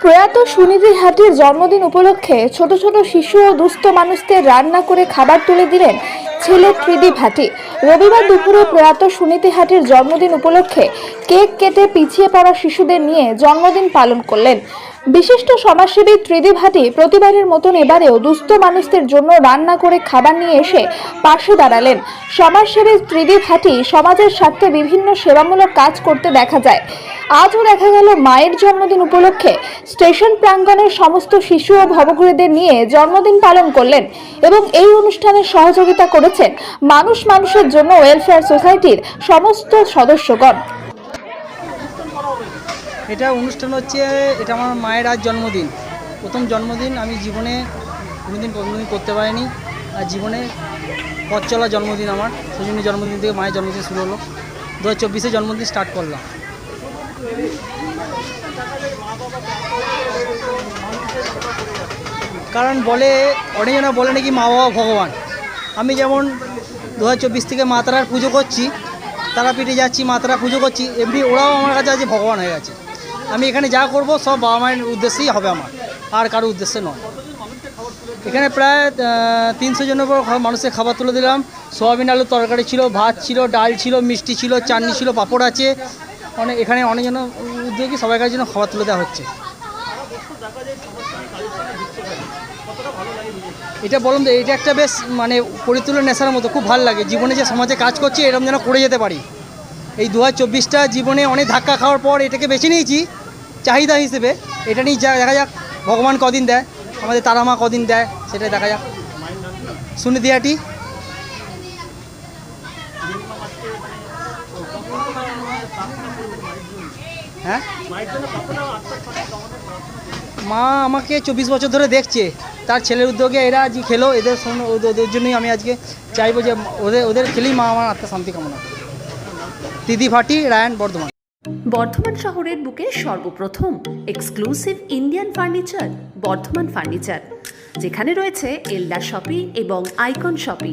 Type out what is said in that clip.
প্রয়াত সুনিধি হাটির জন্মদিন উপলক্ষে ছোট ছোট শিশু ও দুস্থ মানুষদের রান্না করে খাবার তুলে দিলেন ছেলে ত্রিদীপ হাটি রবিবার দুপুরে প্রয়াত সুনীতি হাটির জন্মদিন উপলক্ষে কেক কেটে পিছিয়ে পড়া শিশুদের নিয়ে জন্মদিন পালন করলেন। বিশিষ্ট সমাজসেবী ত্রিদীপ হাটি প্রতিবারের মতন এবারেও দুস্থ মানুষদের জন্য রান্না করে খাবার নিয়ে এসে পাশে দাঁড়ালেন। সমাজসেবী ত্রিদীপ হাটি সমাজের স্বার্থে বিভিন্ন সেবামূলক কাজ করতে দেখা যায়। আজও দেখা গেল মায়ের জন্মদিন উপলক্ষে। স্টেশন প্রাঙ্গণের সমস্ত শিশু ও ভবঘুরেদের নিয়ে জন্মদিন পালন করলেন এবং এই অনুষ্ঠানে সহযোগিতা করেছেন মানুষ মানুষের জন্য ওয়েলফেয়ার সোসাইটির সমস্ত সদস্যগণ। এটা অনুষ্ঠান হচ্ছে, এটা আমার মায়ের আজ জন্মদিন। প্রথম জন্মদিন আমি জীবনে কোনোদিন কোনোদিন করতে পারিনি। আর জীবনে পথ চলা জন্মদিন আমার। সেই জন্য জন্মদিন থেকে মায়ের জন্মদিন শুরু হলো। দু হাজার জন্মদিন স্টার্ট করলাম। কারণ বলে অনেকজনা বলে নাকি মা বাবা ভগবান। আমি যেমন দু হাজার চব্বিশ থেকে মাতারার পুজো করছি, তারাপীঠে যাচ্ছি মাতারা পুজো করছি, এমনি ওরাও আমার কাছে আজ ভগবান হয়ে গেছে। আমি এখানে যা করব, সব বাবা মায়ের উদ্দেশ্যেই হবে আমার, আর কারও উদ্দেশ্যে নয়। এখানে প্রায় তিনশো জনের উপর মানুষের খাবার তুলে দিলাম। সোয়াবিন, আলুর তরকারি ছিল, ভাত ছিল, ডাল ছিল, মিষ্টি ছিল, চাটনি ছিল, পাঁপড় আছে। অনেক, এখানে অনেক অনেকজন উদ্যোগী সবাইকার জন্য খাবার তুলে দেওয়া হচ্ছে। এটা বলুন তো, এটা একটা বেশ মানে পরিতুলন নেশার মতো, খুব ভালো লাগে। জীবনে যে সমাজে কাজ করছি, এরকম যেন করে যেতে পারি। এই দু হাজার জীবনে অনেক ধাক্কা খাওয়ার পর এটাকে বেছে নিয়েছি, চাহিদা হিসেবে। এটা নিয়ে যা, দেখা যাক, ভগবান কদিন দেয়, আমাদের তারা মা কদিন দেয়, সেটাই দেখা যাক। সুনিধিয়াটি? হ্যাঁ? মা আমাকে চব্বিশ বছর ধরে দেখছে। তার ছেলের উদ্যোগে এরা আজ খেলো, এদের ওদের জন্যই আমি আজকে চাইব যে ওদের ওদের খেলেই মা আমার আত্মা শান্তি কামনা দিদি ভাটি, রায়ন, বর্ধমান। বর্ধমান শহরের বুকে সর্বপ্রথম exclusive Indian furniture Bardhaman furniture যেখানে রয়েছে এল্লা শপি এবং আইকন শপি